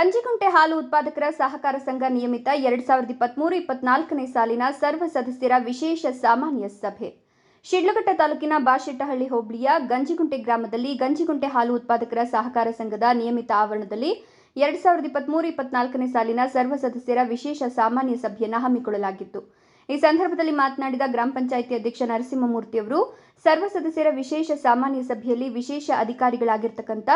ಗಂಜಿಗುಂಟೆ ಹಾಲು ಉತ್ಪಾದಕರ ಸಹಕಾರ ಸಂಘ ನಿಯಮಿತ ಎರಡ್ ಸಾವಿರದ ಇಪ್ಪತ್ಮೂರು, ಇಪ್ಪತ್ನಾಲ್ಕನೇ ಸಾಲಿನ ಸರ್ವ ಸದಸ್ಯರ ವಿಶೇಷ ಸಾಮಾನ್ಯ ಸಭೆ. ಶಿಡ್ಲಘಟ್ಟ ತಾಲೂಕಿನ ಬಾಶೆಟ್ಟಹಳ್ಳಿ ಹೋಬಳಿಯ ಗಂಜಿಗುಂಟೆ ಗ್ರಾಮದಲ್ಲಿ ಗಂಜಿಗುಂಟೆ ಹಾಲು ಉತ್ಪಾದಕರ ಸಹಕಾರ ಸಂಘದ ನಿಯಮಿತ ಆವರಣದಲ್ಲಿ ಎರಡ್ ಸಾವಿರದ ಇಪ್ಪತ್ಮೂರು, ಇಪ್ಪತ್ನಾಲ್ಕನೇ ಸಾಲಿನ ಸರ್ವ ಸದಸ್ಯರ ವಿಶೇಷ ಸಾಮಾನ್ಯ ಸಭೆಯನ್ನು ಹಮ್ಮಿಕೊಳ್ಳಲಾಗಿತ್ತು. ಈ ಸಂದರ್ಭದಲ್ಲಿ ಮಾತನಾಡಿದ ಗ್ರಾಮ ಪಂಚಾಯಿತಿ ಅಧ್ಯಕ್ಷ ನರಸಿಂಹಮೂರ್ತಿಯವರು, ಸರ್ವ ಸದಸ್ಯರ ವಿಶೇಷ ಸಾಮಾನ್ಯ ಸಭೆಯಲ್ಲಿ ವಿಶೇಷ ಅಧಿಕಾರಿಗಳಾಗಿರ್ತಕ್ಕಂಥ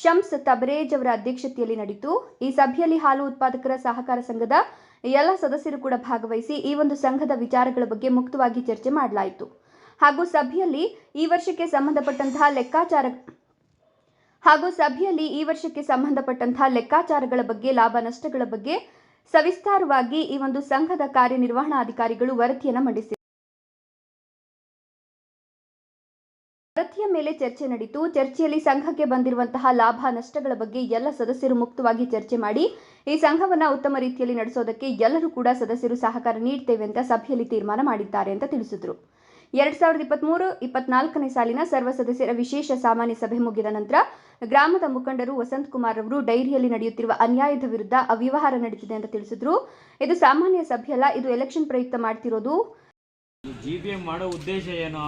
ಶಮ್ಸ್ ತಬರೇಜ್ ಅವರ ಅಧ್ಯಕ್ಷತೆಯಲ್ಲಿ ನಡೆಯಿತು. ಈ ಸಭೆಯಲ್ಲಿ ಹಾಲು ಉತ್ಪಾದಕರ ಸಹಕಾರ ಸಂಘದ ಎಲ್ಲ ಸದಸ್ಯರು ಕೂಡ ಭಾಗವಹಿಸಿ ಈ ಒಂದು ಸಂಘದ ವಿಚಾರಗಳ ಬಗ್ಗೆ ಮುಕ್ತವಾಗಿ ಚರ್ಚೆ ಮಾಡಲಾಯಿತು. ಹಾಗೂ ಸಭೆಯಲ್ಲಿ ಈ ವರ್ಷಕ್ಕೆ ಸಂಬಂಧಪಟ್ಟಂತಹ ಲೆಕ್ಕಾಚಾರ ಹಾಗೂ ಸಭೆಯಲ್ಲಿ ಈ ವರ್ಷಕ್ಕೆ ಸಂಬಂಧಪಟ್ಟಂತಹ ಲೆಕ್ಕಾಚಾರಗಳ ಬಗ್ಗೆ, ಲಾಭ ನಷ್ಟಗಳ ಬಗ್ಗೆ ಸವಿಸ್ತಾರವಾಗಿ ಈ ಒಂದು ಸಂಘದ ಕಾರ್ಯನಿರ್ವಹಣಾಧಿಕಾರಿಗಳು ವರದಿಯನ್ನು ಮಂಡಿಸಿದರು ವರದಿಯ ಮೇಲೆ ಚರ್ಚೆ ನಡೆಯಿತು ಚರ್ಚೆಯಲ್ಲಿ ಸಂಘಕ್ಕೆ ಬಂದಿರುವಂತಹ ಲಾಭ ನಷ್ಟಗಳ ಬಗ್ಗೆ ಎಲ್ಲ ಸದಸ್ಯರು ಮುಕ್ತವಾಗಿ ಚರ್ಚೆ ಮಾಡಿ, ಈ ಸಂಘವನ್ನ ಉತ್ತಮ ರೀತಿಯಲ್ಲಿ ನಡೆಸೋದಕ್ಕೆ ಎಲ್ಲರೂ ಕೂಡ ಸದಸ್ಯರು ಸಹಕಾರ ನೀಡ್ತೇವೆ ಅಂತ ಸಭೆಯಲ್ಲಿ ತೀರ್ಮಾನ ಮಾಡಿದ್ದಾರೆ ಅಂತ ತಿಳಿಸಿದರು. ಎರಡ್ ಸಾವಿರದ ಇಪ್ಪತ್ಮೂರು, ಇಪ್ಪತ್ನಾಲ್ಕನೇ ಸಾಲಿನ ಸರ್ವ ಸದಸ್ಯರ ವಿಶೇಷ ಸಾಮಾನ್ಯ ಸಭೆ ಮುಗಿದ ನಂತರ, ಗ್ರಾಮದ ಮುಖಂಡರು ವಸಂತ್ ಕುಮಾರ್ ಅವರು ಡೈರಿಯಲ್ಲಿ ನಡೆಯುತ್ತಿರುವ ಅನ್ಯಾಯದ ವಿರುದ್ಧ ಅವ್ಯವಹಾರ ನಡೀತಿದೆ ಅಂತ ತಿಳಿಸಿದ್ರು. ಇದು ಸಾಮಾನ್ಯ ಸಭೆಯಲ್ಲ, ಇದು ಎಲೆಕ್ಷನ್ ಪ್ರಯುಕ್ತ ಮಾಡ್ತಿರೋದು. ಮಾಡೋ ಉದ್ದೇಶ ಏನು?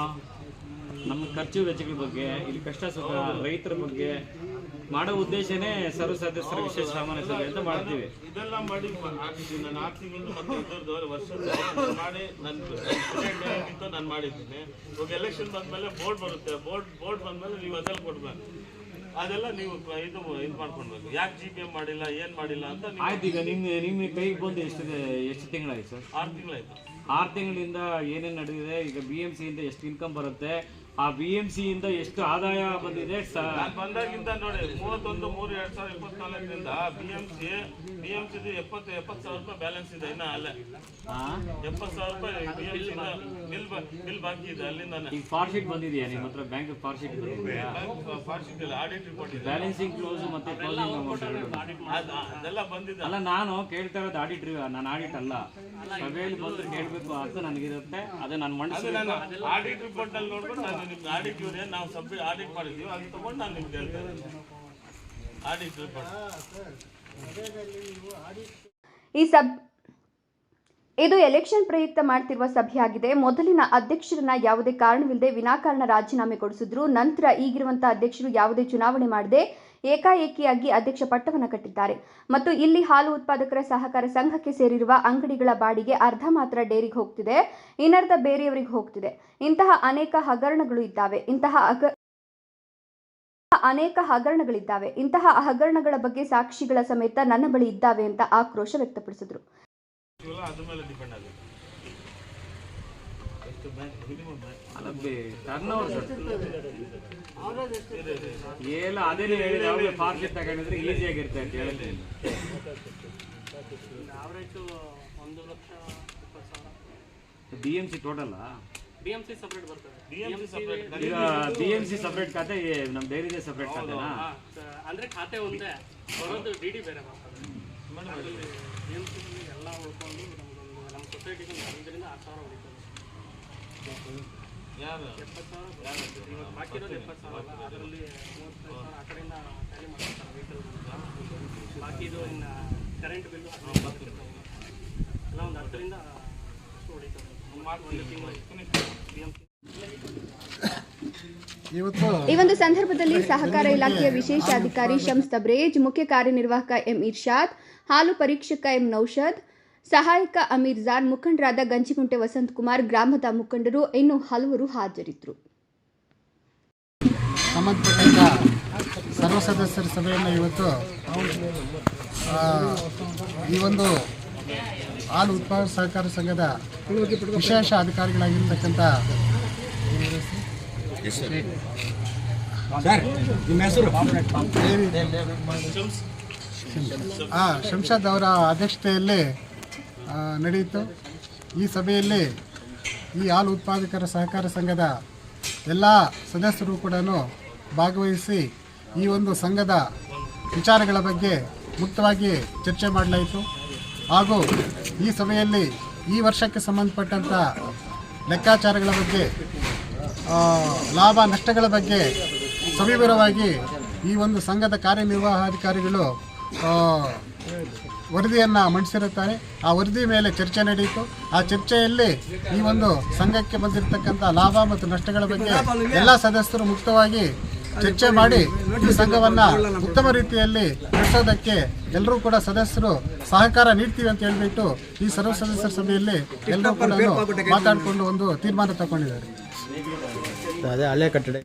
ನಮ್ಮ ಖರ್ಚು ವೆಚ್ಚಗಳ ಬಗ್ಗೆ ಇಲ್ಲಿ ಕಷ್ಟ ಸುಖ ರೈತರ ಬಗ್ಗೆ ಮಾಡೋ ಉದ್ದೇಶನೇ ಸರ್ವ ಸದಸ್ಯರ ವಿಶೇಷ ಸಾಮಾನ್ಯ ಸಭೆ ಅಂತ ಮಾಡ್ತೀವಿ. ಇದೆಲ್ಲ ಮಾಡಿ ಹಾಕಿದ್ದೀನಿ. ನಾನು ಆರು ತಿಂಗಳು ಮತ್ತೆ ಮಾಡಿ ನನ್ನ ನಾನು ಮಾಡಿದ್ದೀನಿ. ಇವಾಗ ಎಲೆಕ್ಷನ್ ಬಂದ್ಮೇಲೆ ಬೋರ್ಡ್ ಬರುತ್ತೆ. ಬೋರ್ಡ್ ಬೋರ್ಡ್ ಬಂದ್ಮೇಲೆ ನೀವು ಅದೆಲ್ಲ ಕೊಡ್ಬೇಕು. ಅದೆಲ್ಲ ನೀವು ಇದು ಇದು ಮಾಡ್ಕೊಳ್ಬೇಕು ಯಾಕೆ ಜಿ ಪಿ ಎಂ ಮಾಡಿಲ್ಲ ಏನು ಮಾಡಿಲ್ಲ ಅಂತ ಆಯ್ತು ಈಗ ನಿಮ್ಮ ನಿಮ್ಮ ಕೈಗೆ ಬಂದು ಎಷ್ಟು ಎಷ್ಟು ತಿಂಗಳಾಯ್ತು? ಸರ್ ಆರು ತಿಂಗಳಾಯ್ತು. ಆರು ತಿಂಗಳಿಂದ ಏನೇನು ನಡೆದಿದೆ? ಈಗ ಬಿ ಎಂ ಸಿಯಿಂದ ಎಷ್ಟು ಇನ್ಕಮ್ ಬರುತ್ತೆ? ಆ ಬಿ ಎಂ ಸಿ ಇಂದ ಎಷ್ಟು ಆದಾಯ ಬಂದಿದೆ? ಬಂದಾಗಿಂದ ನೋಡಿ ಮೂವತ್ತೊಂದು ಮೂರು ಎರಡ್ ಸಾವಿರದ ಇಪ್ಪತ್ನಾಲ್ಕರಿಂದ B M C B M C ಎಪ್ಪತ್ತು ಎಪ್ಪತ್ತು ಸಾವಿರ ರೂಪಾಯಿ ಬ್ಯಾಲೆನ್ಸ್ ಇದೆ ಇನ್ನ ಅಲ್ಲೇ? ಎಪ್ಪತ್ತು ಸಾವಿರ ರೂಪಾಯಿ B M C bill bill ಬಾಕಿ ಇದೆ ಅಲ್ಲಿಂದ ಈಗ ಫಾರ್ಶೀಟ್ ಬಂದಿದೆಯಾ? ನಿಮ್ಮ ಹತ್ರ ಬ್ಯಾಂಕ್ ಫಾರ್ಶೀಟ್ ಬಂದಿದೆಯಾ? ಫಾರ್ಶೀಟ್ ಇಲ್ಲ ಆಡಿಟ್ ರಿಪೋರ್ಟ್ ಇದೆ. ಬ್ಯಾಲೆನ್ಸಿಂಗ್ ಕ್ಲೋಸ್ ಮತ್ತೆ ಕ್ಲೋಸಿಂಗ್ ಅಮೌಂಟ್ ಅದೆಲ್ಲ ಬಂದಿದೆ. ಅಲ್ಲ ನಾನು ಕೇಳ್ತಾ ಇರೋದು ಆಡಿಟ್ ನಾನು ಆಡಿಟ್ ಅಲ್ಲ. ಸಭೆಯಲ್ಲಿ ಬಂದ್ರೆ ಕೇಳಬೇಕು ಅಂತ ನನಗಿರುತ್ತೆ. ಅದೇ ನಾನು ಮಂಡಿಸಿ ಆಡಿಟ್ ರಿಪೋರ್ಟ್ ಅಲ್ಲಿ ನೋಡ್ಕೊಂಡು ಆಡಿಟ್ ಇವ್ರೆ, ನಾವು ಸಬ್ ಆಡಿಟ್ ಅದು ತಗೊಂಡು ನಾನು ನಿಮ್ಗೆ ಈ ಸಬ್, ಇದು ಎಲೆಕ್ಷನ್ ಪ್ರಯುಕ್ತ ಮಾಡ್ತಿರುವ ಸಭೆಯಾಗಿದೆ. ಮೊದಲಿನ ಅಧ್ಯಕ್ಷರನ್ನ ಯಾವುದೇ ಕಾರಣವಿಲ್ಲದೆ ವಿನಾಕಾರಣ ರಾಜೀನಾಮೆ ಕೊಡಿಸಿದ್ರು. ನಂತರ ಈಗಿರುವಂತಹ ಅಧ್ಯಕ್ಷರು ಯಾವುದೇ ಚುನಾವಣೆ ಮಾಡದೆ ಏಕಾಏಕಿಯಾಗಿ ಅಧ್ಯಕ್ಷ ಪಟ್ಟವನ್ನು ಕಟ್ಟಿದ್ದಾರೆ. ಮತ್ತು ಇಲ್ಲಿ ಹಾಲು ಉತ್ಪಾದಕರ ಸಹಕಾರ ಸಂಘಕ್ಕೆ ಸೇರಿರುವ ಅಂಗಡಿಗಳ ಬಾಡಿಗೆ ಅರ್ಧ ಮಾತ್ರ ಡೇರಿಗೆ ಹೋಗ್ತಿದೆ. ಇನ್ನರ್ಧ ಬೇರೆಯವರಿಗೆ ಹೋಗ್ತಿದೆ. ಇಂತಹ ಅನೇಕ ಹಗರಣಗಳು ಇದ್ದಾವೆ. ಇಂತಹ ಹಗ ಅನೇಕ ಹಗರಣಗಳಿದ್ದಾವೆ. ಇಂತಹ ಹಗರಣಗಳ ಬಗ್ಗೆ ಸಾಕ್ಷಿಗಳ ಸಮೇತ ನನ್ನ ಬಳಿ ಇದ್ದಾವೆ ಅಂತ ಆಕ್ರೋಶ ವ್ಯಕ್ತಪಡಿಸಿದ್ರು. ಅಲ್ಲ ಎಲ್ಲ ಅದೇ ನೀವು ಹೇಳಿದ್ರೆ ಅವ್ರಿಗೆ ಫಾರ್ ಶೀಟ್ ತಗೊಂಡಿದ್ರೆ ಈಸಿ ಆಗಿರುತ್ತೆ ಅಂತ ಹೇಳಿದ್ರೆ ಆವ್ರೇಜು ಒಂದು ಲಕ್ಷ ಇಪ್ಪತ್ತು ಸಾವಿರ. B M C total B M C separate ಬರ್ತದೆ. ಡಿ ಎಂ ಸಿ ಸಪ್ರೇಟ್ ಈಗ ಬಿ ಎಂ ಸಿ ಸಪ್ರೇಟ್ ಖಾತೆ ನಮ್ಮ ಡೈರಿದೆ ಸಪ್ರೇಟ್ ಖಾತೆನಾ? ಅಂದರೆ ಖಾತೆ ಒಂದೇ ಬರೋದು ಡಿ ಡಿ ಬೇರೆ ಬಿ ಎಂ ಸಿ ಎಲ್ಲ ಉಳ್ಕೊಂಡು ನಮಗೊಂದು ನಮ್ಮ ಸೊಸೈಟಿಗೆ ಒಂದು ಐದರಿಂದ ಆರು ಸಾವಿರ ಉಳಿತದೆ. ಈ ಒಂದು ಸಂದರ್ಭದಲ್ಲಿ ಸಹಕಾರ ಇಲಾಖೆಯ ವಿಶೇಷ ಅಧಿಕಾರಿ ಶಮ್ಸ್ ತಬ್ರೇಜ್, ಮುಖ್ಯ ಕಾರ್ಯನಿರ್ವಾಹಕ ಎಂ ಇರ್ಷಾದ್, ಹಾಲು ಪರೀಕ್ಷಕ ಎಂ ನೌಷದ್ ಸಹಾಯಕ ಅಮೀರ್ ಜಾನ್ ಮುಖಂಡರಾದ ಗಂಜಿಗುಂಟೆ ವಸಂತ್ ಕುಮಾರ್ ಗ್ರಾಮದ ಮುಖಂಡರು ಇನ್ನು ಹಲವರು ಹಾಜರಿದ್ದರು. ಸಂಬಂಧಪಟ್ಟಂಥ ಸರ್ವ ಸದಸ್ಯರ ಸಭೆಯನ್ನು ಇವತ್ತು ಆ, ಈ ಒಂದು ಹಾಲು ಉತ್ಪಾದಕ ಸಹಕಾರ ಸಂಘದ ವಿಶೇಷ ಅಧಿಕಾರಿಗಳಾಗಿರ್ತಕ್ಕಂಥ ಆ, ಶಂಷಾದ್ ಅವರ ಅಧ್ಯಕ್ಷತೆಯಲ್ಲಿ ನಡೆಯಿತು. ಈ ಸಭೆಯಲ್ಲಿ ಈ ಹಾಲು ಉತ್ಪಾದಕರ ಸಹಕಾರ ಸಂಘದ ಎಲ್ಲ ಸದಸ್ಯರು ಕೂಡ ಭಾಗವಹಿಸಿ ಈ ಒಂದು ಸಂಘದ ವಿಚಾರಗಳ ಬಗ್ಗೆ ಮುಕ್ತವಾಗಿ ಚರ್ಚೆ ಮಾಡಲಾಯಿತು. ಹಾಗೂ ಈ ಸಭೆಯಲ್ಲಿ ಈ ವರ್ಷಕ್ಕೆ ಸಂಬಂಧಪಟ್ಟಂಥ ಲೆಕ್ಕಾಚಾರಗಳ ಬಗ್ಗೆ ಲಾಭ ನಷ್ಟಗಳ ಬಗ್ಗೆ ಸವಿವರವಾಗಿ ಈ ಒಂದು ಸಂಘದ ಕಾರ್ಯನಿರ್ವಾಹಾಧಿಕಾರಿಗಳು ವರದಿಯನ್ನು ಮಂಡಿಸಿರುತ್ತಾರೆ. ಆ ವರದಿ ಮೇಲೆ ಚರ್ಚೆ ನಡೆಯಿತು ಆ ಚರ್ಚೆಯಲ್ಲಿ ಈ ಒಂದು ಸಂಘಕ್ಕೆ ಬಂದಿರತಕ್ಕಂಥ ಲಾಭ ಮತ್ತು ನಷ್ಟಗಳ ಬಗ್ಗೆ ಎಲ್ಲ ಸದಸ್ಯರು ಮುಕ್ತವಾಗಿ ಚರ್ಚೆ ಮಾಡಿ ಈ ಸಂಘವನ್ನು ಉತ್ತಮ ರೀತಿಯಲ್ಲಿ ನಡೆಸೋದಕ್ಕೆ ಎಲ್ಲರೂ ಕೂಡ ಸದಸ್ಯರು ಸಹಕಾರ ನೀಡ್ತೀವಿ ಅಂತ ಹೇಳ್ಬಿಟ್ಟು ಈ ಸರ್ವ ಸದಸ್ಯರ ಸಭೆಯಲ್ಲಿ ಎಲ್ಲರೂ ಕೂಡ ಮಾತಾಡಿಕೊಂಡು ಒಂದು ತೀರ್ಮಾನ ತಗೊಂಡಿದ್ದಾರೆ. ಅದೇ ಹಳೆ ಕಟ್ಟಡ.